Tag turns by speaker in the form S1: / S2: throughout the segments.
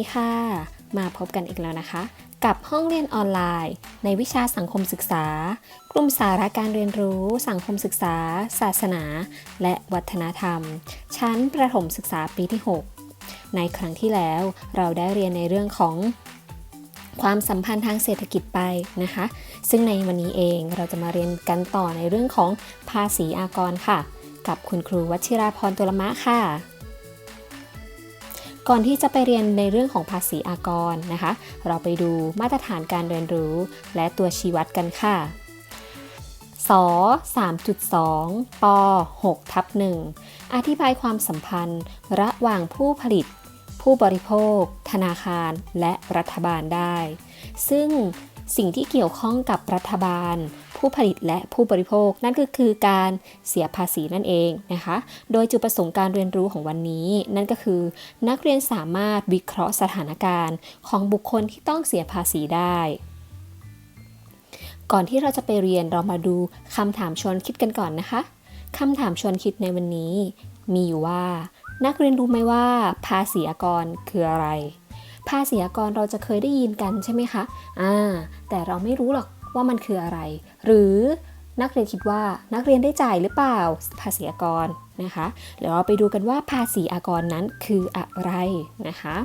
S1: ดีค่ะ มาพบกันอีกแล้วนะคะ กับห้องเรียนออนไลน์ ในวิชาสังคมศึกษา กลุ่มสาระการเรียนรู้ สังคมศึกษา ศาสนา และวัฒนธรรม ชั้นประถมศึกษาปีที่ 6 ในครั้งที่แล้วเราได้เรียนในเรื่องของ ความสัมพันธ์ทางเศรษฐกิจไปนะคะ ซึ่งในวันนี้เองเราจะมาเรียนกันต่อในเรื่องของภาษีอากรค่ะ กับคุณครูวัชิราพรตุลมะค่ะ ก่อนที่จะไปเรียนในเรื่องของภาษีอากรนะคะ เราไปดูมาตรฐานการเรียนรู้ และตัวชี้วัดกันค่ะส3.2ป6ทับ1อธิบายความสัมพันธ์ ระหว่างผู้ผลิต ผู้บริโภค ธนาคาร และรัฐบาลได้ ซึ่งสิ่งที่เกี่ยวข้องกับรัฐบาล ผู้ผลิตและผู้บริโภค นั่นก็คือการเสียภาษีนั่นเองนะคะ โดยจุดประสงค์การเรียนรู้ของวันนี้ นั่นก็คือ นักเรียนสามารถวิเคราะห์สถานการณ์ ของบุคคลที่ต้องเสียภาษีได้ ก่อนที่เราจะไปเรียนเรามาดูคำถามชวนคิดกันก่อนนะคะคำถามชวนคิดในวันนี้ มีอยู่ว่า นักเรียนรู้ไหมว่า ภาษีอากรคืออะไร ภาษีอากรเราจะเคยได้ยินกันใช่ไหมคะ อ่า แต่เราไม่รู้หรอก ว่ามันคืออะไร หรือนักเรียนคิดว่านักเรียนได้จ่ายหรือเปล่าภาษีอากรนะคะเดี๋ยวเราไปดูกันว่าภาษีอากรนั้นคืออะไรนะคะ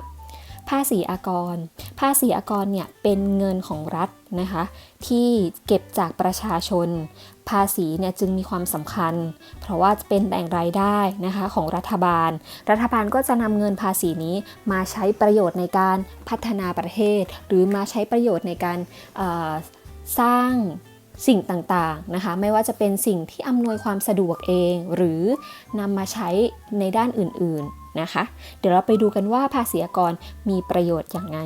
S1: ภาษีอากร ภาษีอากรเนี่ยเป็นเงินของรัฐนะคะที่เก็บจากประชาชน ภาษีเนี่ยจึงมีความสำคัญ เพราะว่าจะเป็นแบ่งรายได้นะคะของรัฐบาล รัฐบาลก็จะนำเงินภาษีนี้มาใช้ประโยชน์ในการพัฒนาประเทศ หรือมาใช้ประโยชน์ในการ สร้างสิ่งต่างๆนะคะ ไม่ว่าจะเป็นสิ่งที่อำนวยความสะดวกเอง หรือนำมาใช้ในด้านอื่นๆนะคะ เดี๋ยวเราไปดูกันว่าภาษีอากรมีประโยชน์อย่างไง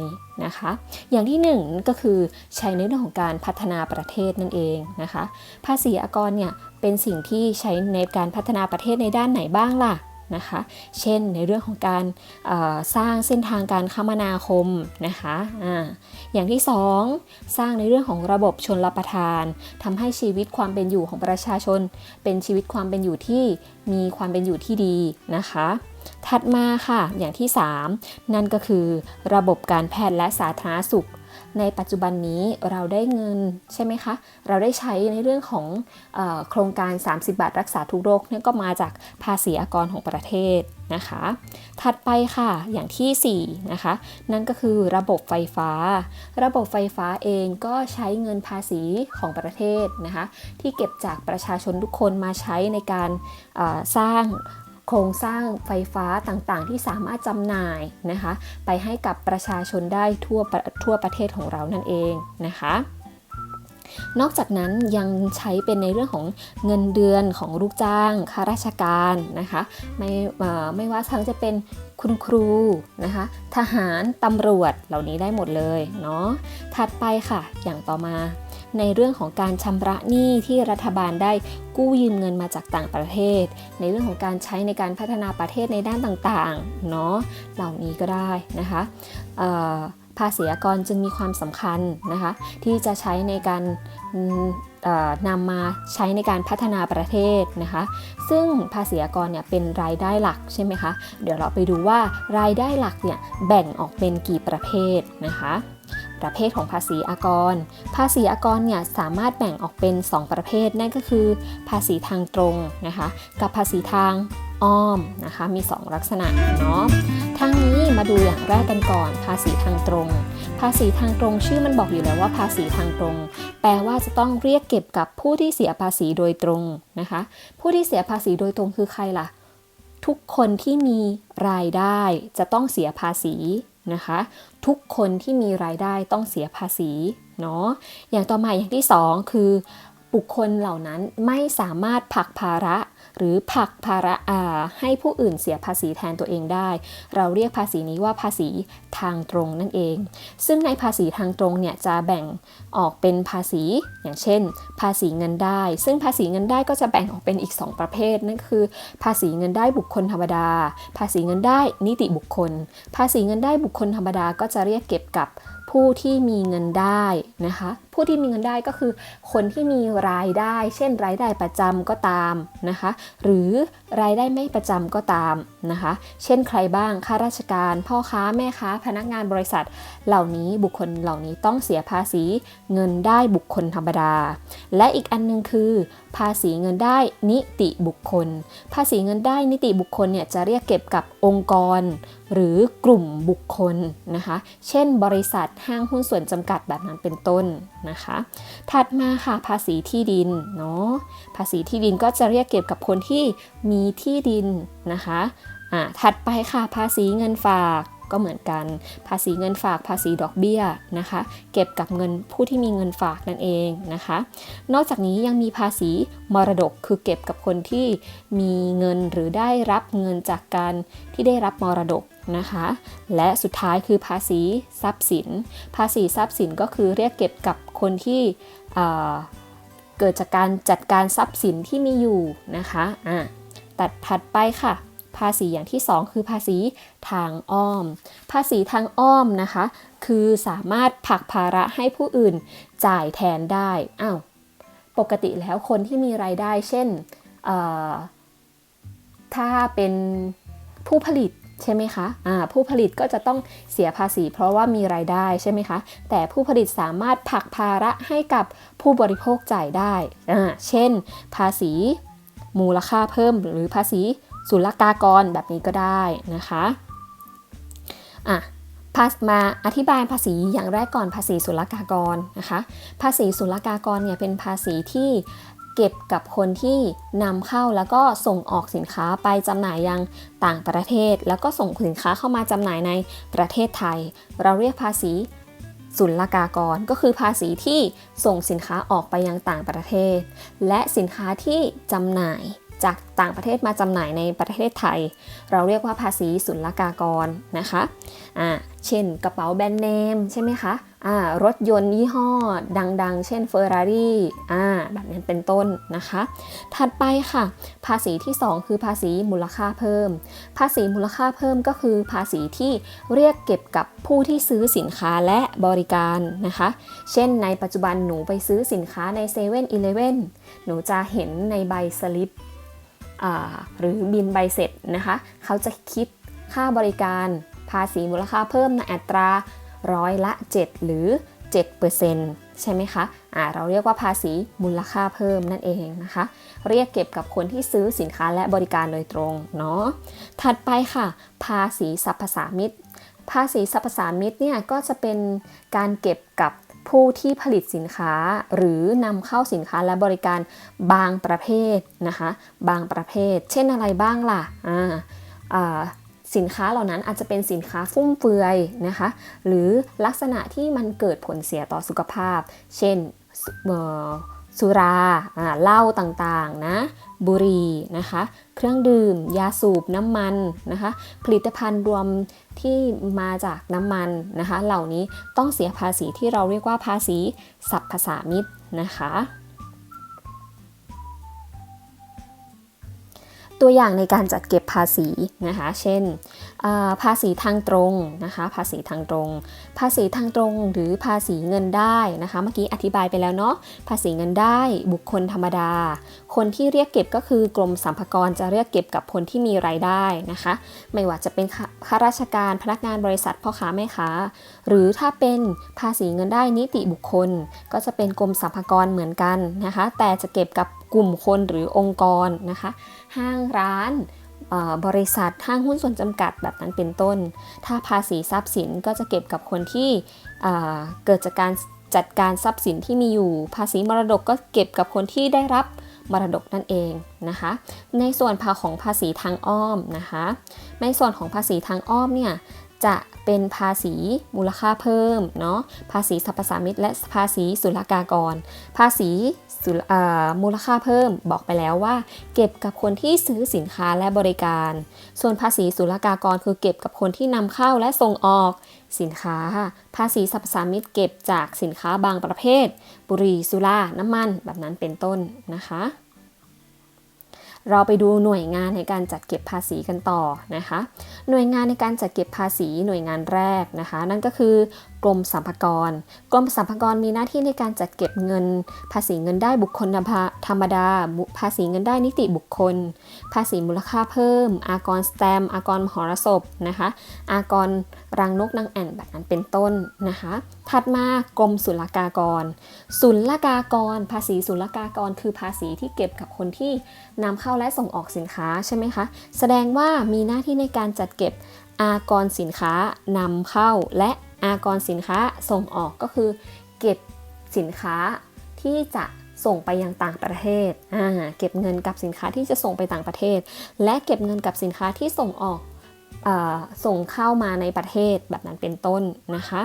S1: นะคะ อย่างที่1นก็คือใช้ในเรื่องของการพัฒนาประเทศนั่นเองนะคะ ภาษีอากรเนี่ยเป็นสิ่งที่ใช้ในการพัฒนาประเทศในด้านไหนบ้างล่ะ นะคะ เช่นในเรื่องของการสร้างเส้นทางการคมนาคมนะคะอะอย่างที่ 2 สร้างในเรื่องของระบบชนรับประทานทำให้ชีวิตความเป็นอยู่ของประชาชน เป็นชีวิตความเป็นอยู่ที่มีความเป็นอยู่ที่ดีนะคะ ถัดมาค่ะอย่างที่ 3 นั่นก็คือระบบการแพทย์และสาธารณสุข ในปัจจุบันนี้เราได้เงินใช่ไหมคะ เราได้ใช้ในเรื่องของอโครงการ 30 บาทรักษาทุกโรคนี่ก็มาจากภาษีอากรของประเทศนะคะ ถัดไปค่ะอย่างที่ 4 นะคะ นั่นก็คือระบบไฟฟ้า ระบบไฟฟ้าเองก็ใช้เงินภาษีของประเทศนะคะ ที่เก็บจากประชาชนทุกคนมาใช้ในการสร้าง โครงสร้างไฟฟ้าต่างๆ ที่สามารถจำหน่ายนะคะ ไปให้กับประชาชนได้ทั่วทั่วประเทศของเรานั่นเองนะคะนอกจากนั้นยังใช้เป็นในเรื่องของเงินเดือนของลูกจ้างข้าราชการนะคะไม่ไม่ว่าทั้งจะเป็นคุณครูนะคะทหารตำรวจเหล่านี้ได้หมดเลยเนาะถัดไปค่ะอย่างต่อมา ในเรื่องของการชำระหนี้ที่รัฐบาลได้กู้ยืมเงินมาจากต่างประเทศ ในเรื่องของการใช้ในการพัฒนาประเทศในด้านต่างๆเนาะเหล่านี้ก็ได้นะคะภาษีอากรจึงมีความสำคัญนะคะที่จะใช้ในการนำมาใช้ในการพัฒนาประเทศนะคะ ซึ่งภาษีอากรเนี่ยเป็นรายได้หลักใช่ไหมคะ เดี๋ยวเราไปดูว่ารายได้หลักเนี่ยแบ่งออกเป็นกี่ประเภทนะคะ ประเภทของภาษีอากร ภาษีอากรเนี่ยสามารถแบ่งออกเป็น 2 ประเภท นั่นก็คือ ภาษีทางตรงนะคะ กับภาษีทางอ้อมนะคะ มี 2 ลักษณะเนาะทางนี้มาดูอย่างแรกกันก่อน ภาษีทางตรง ภาษีทางตรงชื่อมันบอกอยู่แล้วว่าภาษีทางตรง แปลว่าจะต้องเรียกเก็บกับผู้ที่เสียภาษีโดยตรงนะคะ ผู้ที่เสียภาษีโดยตรงคือใครล่ะ ทุกคนที่มีรายได้จะต้องเสียภาษี นะคะ ทุกคนที่มีรายได้ต้องเสียภาษีเนาะอย่างต่อมาอย่างที่ 2 คือบุคคลเหล่านั้นไม่สามารถผลักภาระ หรือผักภาระอาให้ผู้อื่นเสียภาษีแทนตัวเองได้ เราเรียกภาษีนี้ว่าภาษีทางตรงนั่นเอง ซึ่งในภาษีทางตรงเนี่ยจะแบ่งออกเป็นภาษี อย่างเช่น ภาษีเงินได้ ซึ่งภาษีเงินได้ก็จะแบ่งออกเป็นอีก 2 ประเภทนั่นคือ ภาษีเงินได้บุคคลธรรมดา ภาษีเงินได้นิติบุคคล ภาษีเงินได้บุคคลธรรมดาก็จะเรียกเก็บกับผู้ที่มีเงินได้นะคะ ผู้ที่มีเงินได้ก็คือ คนที่มีรายได้ เช่น รายได้ประจำก็ตามนะคะ หรือรายได้ไม่ประจำก็ตามนะคะ เช่นใครบ้างข้าราชการ พ่อค้าแม่ค้า พนักงานบริษัท เหล่านี้บุคคลเหล่านี้ต้องเสียภาษีเงินได้บุคคลธรรมดา และอีกอันหนึงคือ ภาษีเงินได้นิติบุคคล ภาษีเงินได้นิติบุคคลเนี่ยจะเรียกเก็บกับองค์กร หรือกลุ่มบุคคลนะคะ เช่น บริษัทห้างหุ้นส่วนจำกัดแบบนั้นเป็นต้นนะคะ ถัดมาค่ะภาษีที่ดินเนาะภาษีที่ดินก็จะเรียกเก็บกับคนที่มีที่ดินนะคะอ่าถัดไปค่ะภาษีเงินฝากก็เหมือนกัน ภาษีเงินฝากภาษีดอกเบี้ยนะคะ เก็บกับเงินผู้ที่มีเงินฝากนั่นเองนะคะ นอกจากนี้ยังมีภาษีมรดกคือเก็บกับคนที่มีเงินหรือได้รับเงินจากการที่ได้รับมรดก นะคะ และสุดท้ายคือภาษีทรัพย์สิน ภาษีทรัพย์สินก็คือเรียกเก็บกับคนที่เกิดจากการจัดการทรัพย์สินที่มีอยู่นะคะอะตัดถัดไปค่ะ ภาษีอย่างที่ 2 คือภาษีทางอ้อม ภาษีทางอ้อมนะคะ คือสามารถผลักภาระให้ผู้อื่นจ่ายแทนได้อ้าวปกติแล้วคนที่มีรายได้ เช่นถ้าเป็นผู้ผลิต ใช่ไหมคะอ่าผู้ผลิตก็จะต้องเสียภาษี เพราะว่ามีรายได้ใช่ไหมคะ แต่ผู้ผลิตสามารถผลักภาระให้กับผู้บริโภคจ่ายได้ เช่น ภาษีมูลค่าเพิ่ม หรือภาษีศุลกากรแบบนี้ก็ได้นะคะอะภามาอธิบายภาษีอย่างแรกก่อนภาษีศุลกากรนะคะ ภาษีศุลกากรเนี่ยเป็นภาษีที่ เก็บกับคนที่นำเข้าแล้วก็ส่งออกสินค้าไปจำหน่ายยังต่างประเทศ แล้วก็ส่งสินค้าเข้ามาจำหน่ายในประเทศไทย เราเรียกภาษีศุลกากรก็คือภาษีที่ส่งสินค้าออกไปยังต่างประเทศ และสินค้าที่จำหน่ายจากต่างประเทศมาจำหน่ายในประเทศไทย เราเรียกว่าภาษีศุลกากรนะคะอ่าเช่นกระเป๋าแบรนด์เนมใช่ไหมคะ รถยนต์ยี่ห้อ ดังๆ เช่น Ferrari อ่าแบบนี้นเป็นต้นนะคะ ถัดไปค่ะ ภาษีที่ 2 คือภาษีมูลค่าเพิ่ม ภาษีมูลค่าเพิ่มก็คือภาษีที่เรียกเก็บกับผู้ที่ซื้อสินค้าและบริการนะคะ เช่นในปัจจุบันหนูไปซื้อสินค้าใน7 e เ e ่ e อหนูจะเห็นในใบสลิปหรือบินใบเสร็จนะคะ เขาจะคิดค่าบริการภาษีมูลค่าเพิ่มในอัตรา ร้อยละ 7 หรือ 7%ใช่ไหมคะอ่าเราเรียกว่าภาษีมูลค่าเพิ่มนั่นเองนะคะ เรียกเก็บกับคนที่ซื้อสินค้าและบริการโดยตรงเนาะ ถัดไปค่ะ ภาษีสรรพสามิตภาษีสรรพสามิตเนี่ยก็จะเป็นการเก็บกับผู้ที่ผลิตสินค้าหรือนำเข้าสินค้าและบริการบางประเภทนะคะ บางประเภท เช่นอะไรบ้างล่ะอ่าอ่า สินค้าเหล่านั้นอาจจะเป็นสินค้าฟุ่มเฟือยนะคะ หรือลักษณะที่มันเกิดผลเสียต่อสุขภาพ เช่นสุราอ่าเหล้าต่างๆนะ บุหรี่นะคะ เครื่องดื่ม ยาสูบ น้ำมันนะคะ ผลิตภัณฑ์รวมที่มาจากน้ำมันนะคะ เหล่านี้ต้องเสียภาษีที่เราเรียกว่าภาษีสรรพสามิตนะคะ ตัวอย่างในการจัดเก็บภาษีนะคะ เช่น ภาษีทางตรงนะคะ ภาษีทางตรง ภาษีทางตรงหรือภาษีเงินได้นะคะ เมื่อกี้อธิบายไปแล้วเนาะ ภาษีเงินได้บุคคลธรรมดา คนที่เรียกเก็บก็คือกรมสรรพากรจะเรียกเก็บกับคนที่มีรายได้นะคะ ไม่ว่าจะเป็นข้าข้าราชการพนักงานบริษัทพ่อค้าแม่ค้า หรือถ้าเป็นภาษีเงินได้นิติบุคคล ก็จะเป็นกรมสรรพากรเหมือนกันนะคะ แต่จะเก็บกับกลุ่มคนหรือองค์กรนะคะ ห้างร้านบริษัทห้างหุ้นส่วนจำกัดแบบนั้นเป็นต้น ถ้าภาษีทรัพย์สินก็จะเก็บกับคนที่เอ่อเกิดจากการจัดการทรัพย์สินที่มีอยู่ ภาษีมรดกก็เก็บกับคนที่ได้รับมรดกนั่นเองนะคะ ในส่วนภาของภาษีทางอ้อมนะคะ ในส่วนของภาษีทางอ้อมเนี่ยจะเป็นภาษีมูลค่าเพิ่มเนาะภาษีสรรพสามิตและภาษีศุลกากร ภาษี ศุลมูลค่าเพิ่มบอกไปแล้วว่า เก็บกับคนที่ซื้อสินค้าและบริการ ส่วนภาษีศุลกากรคือเก็บกับคนที่นำเข้าและส่งออกสินค้า ภาษีสรรพสามิตเก็บจากสินค้าบางประเภท บุหรี่สุราน้ำมันแบบนั้นเป็นต้นนะคะ เราไปดูหน่วยงานในการจัดเก็บภาษีกันต่อนะคะ หน่วยงานในการจัดเก็บภาษีหน่วยงานแรกนะคะ นั่นก็คือกรมสรรพากร กรมสรรพากรมีหน้าที่ในการจัดเก็บเงิน ภาษีเงินได้บุคคลธรรมดา ภาษีเงินได้นิติบุคคล ภาษีมูลค่าเพิ่ม อากรสแตม อากรมหรสพนะคะ อากรรังนกนางแอ่นแบบนั้นเป็นต้นนะคะ ถัดมากรมศุลกากร ศุลกากร ภาษีศุลกากร คือภาษีที่เก็บกับคนที่นำเข้าและส่งออกสินค้าใช่ไหมคะ แสดงว่ามีหน้าที่ในการจัดเก็บอากรสินค้านำเข้าและ อากรสินค้าส่งออกก็คือ เก็บสินค้าที่จะส่งไปยังต่างประเทศ เก็บเงินกับสินค้าที่จะส่งไปต่างประเทศ และเก็บเงินกับสินค้าที่ส่งออกส่งเข้ามาในประเทศแบบนั้นเป็นต้นนะคะ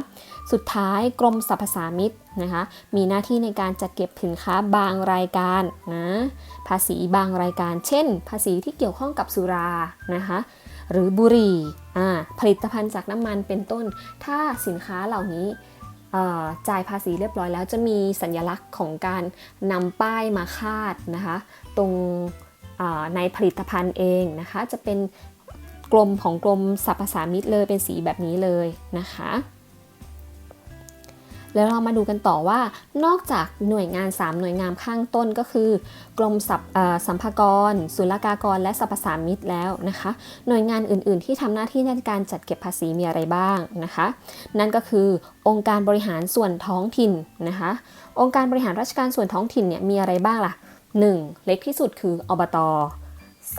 S1: สุดท้ายกรมสรรพสามิตนะคะ มีหน้าที่ในการจัดเก็บสินค้าบางรายการนะ ภาษีบางรายการ เช่น ภาษีที่เกี่ยวข้องกับสุรานะคะ หรือบุหรี่ผลิตภัณฑ์จากน้ำมันเป็นต้น ถ้าสินค้าเหล่านี้จ่ายภาษีเรียบร้อยแล้วจะมีสัญลักษณ์ของการนำป้ายมาคาดนะคะ ตรงในผลิตภัณฑ์เองนะคะ จะเป็นกลมของกลมสรรพสามิตเลยเป็นสีแบบนี้เลยนะคะ แล้วเรามาดูกันต่อว่านอกจากหน่วยงาน 3 หน่วยงานข้างต้นก็คือ กรมสัมภากรศุลกากร และสรรพสามิตแล้วนะคะ หน่วยงานอื่น ๆ ที่ทำหน้าที่ในการจัดเก็บภาษีมีอะไรบ้างนะคะ นั่นก็คือองค์การบริหารส่วนท้องถิ่นนะคะ องค์การบริหารราชการส่วนท้องถิ่นเนี่ยมีอะไรบ้างล่ะ 1. เล็กที่สุดคืออบต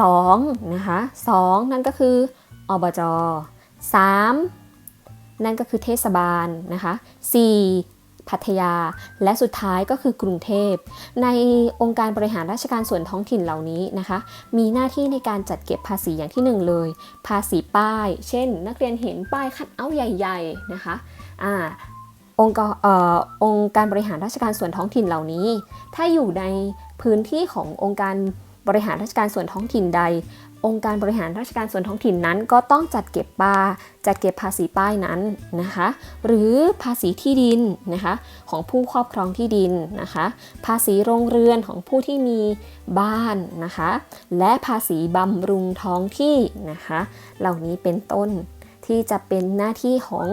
S1: 2 นะคะ 2 นั่นก็คืออบจ 3 นั่นก็คือเทศบาลนะคะ 4. พัทยา และสุดท้ายก็คือกรุงเทพ ในองค์การบริหารราชการส่วนท้องถิ่นเหล่านี้นะคะ มีหน้าที่ในการจัดเก็บภาษีอย่างที่ 1 เลย ภาษีป้าย เช่น นักเรียนเห็นป้ายคัดเอาใหญ่ ๆนะคะอ่าองค์อองค์การบริหารราชการส่วนท้องถิ่นเหล่านี้ ถ้าอยู่ในพื้นที่ขององค์การบริหารราชการส่วนท้องถิ่นใด องค์การบริหารราชการส่วนท้องถิ่นนั้น ก็ต้องจัดเก็บปาจัดเก็บภาษีป้ายนั้นนะคะ หรือภาษีที่ดินนะคะของผู้ครอบครองที่ดินนะคะ ภาษีโรงเรือนของผู้ที่มีบ้านนะคะ และภาษีบำรุงท้องที่นะคะ เหล่านี้เป็นต้นที่จะเป็นหน้าที่ของ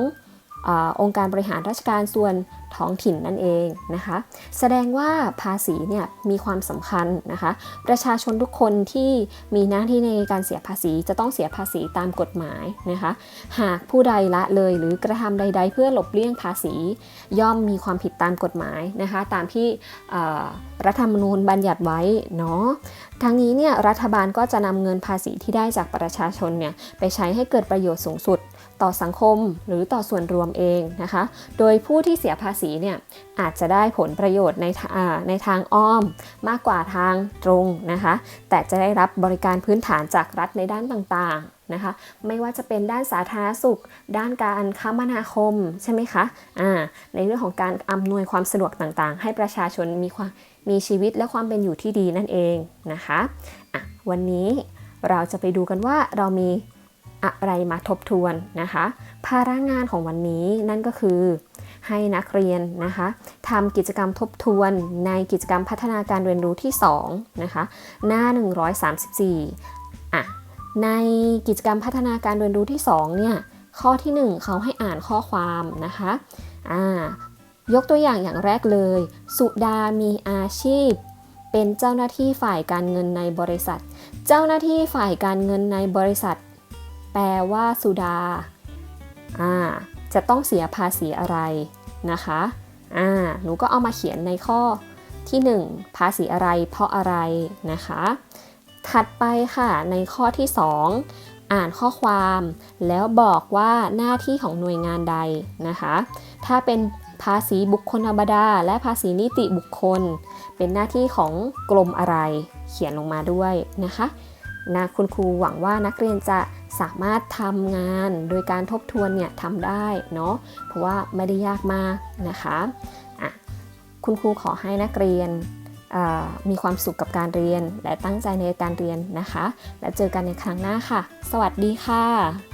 S1: องค์การบริหารราชการส่วนท้องถิ่นนั่นเองนะคะ แสดงว่าภาษีเนี่ยมีความสำคัญนะคะ ประชาชนทุกคนที่มีหน้าที่ในการเสียภาษีจะต้องเสียภาษีตามกฎหมายนะคะ หากผู้ใดละเลยหรือกระทำใด ๆ เพื่อหลบเลี่ยงภาษี ย่อมมีความผิดตามกฎหมายนะคะ ตามที่รัฐธรรมนูญบัญญัติไว้เนาะทั้งนี้เนี่ยรัฐบาลก็จะนำเงินภาษีที่ได้จากประชาชนเนี่ยไปใช้ให้เกิดประโยชน์สูงสุด ต่อสังคมหรือต่อส่วนรวมเองนะคะ โดยผู้ที่เสียภาษีเนี่ยอาจจะได้ผลประโยชน์ในในทางอ้อมมากกว่าทางตรงนะคะ แต่จะได้รับบริการพื้นฐานจากรัฐในด้านต่างๆนะคะ ไม่ว่าจะเป็นด้านสาธารณสุข ด้านการคมนาคมใช่ไหมคะะในเรื่องของการอำนวยความสะดวกต่างๆ ให้ประชาชนมีความมีชีวิตและความเป็นอยู่ที่ดีนั่นเองนะคะะวันนี้เราจะไปดูกันว่าเรามี อะไรมาทบทวนนะคะ ภาระงานของวันนี้นั่นก็คือให้นักเรียนนะคะทำกิจกรรมทบทวนในกิจกรรมพัฒนาการเรียนรู้ที่2นะคะหน้า 134อะในกิจกรรมพัฒนาการเรียนรู้ที่2เนี่ยข้อที่ 1 เขาให้อ่านข้อความนะคะอ่ายกตัวอย่างอย่างแรกเลย สุดามีอาชีพ เป็นเจ้าหน้าที่ฝ่ายการเงินในบริษัท เจ้าหน้าที่ฝ่ายการเงินในบริษัท แปลว่าสุดาอ่าจะต้องเสียภาษีอะไรนะคะอ่าหนูก็เอามาเขียนในข้อที่ 1 ภาษีอะไรเพราะอะไรนะคะ ถัดไปค่ะในข้อที่ 2 อ่านข้อความแล้วบอกว่าหน้าที่ของหน่วยงานใดนะคะ ถ้าเป็นภาษีบุคคลธรรมดา และภาษีนิติบุคคล เป็นหน้าที่ของกรมอะไร เขียนลงมาด้วยนะคะนะคุณครูหวังว่านักเรียนจะ สามารถทำงานโดยการทบทวนเนี่ยทำได้เนาะเพราะว่าไม่ได้ยากมากนะคะะคุณครูขอให้นักเรียนมีความสุขกับการเรียน และตั้งใจในการเรียนนะคะ แล้วเจอกันในครั้งหน้าค่ะ สวัสดีค่ะ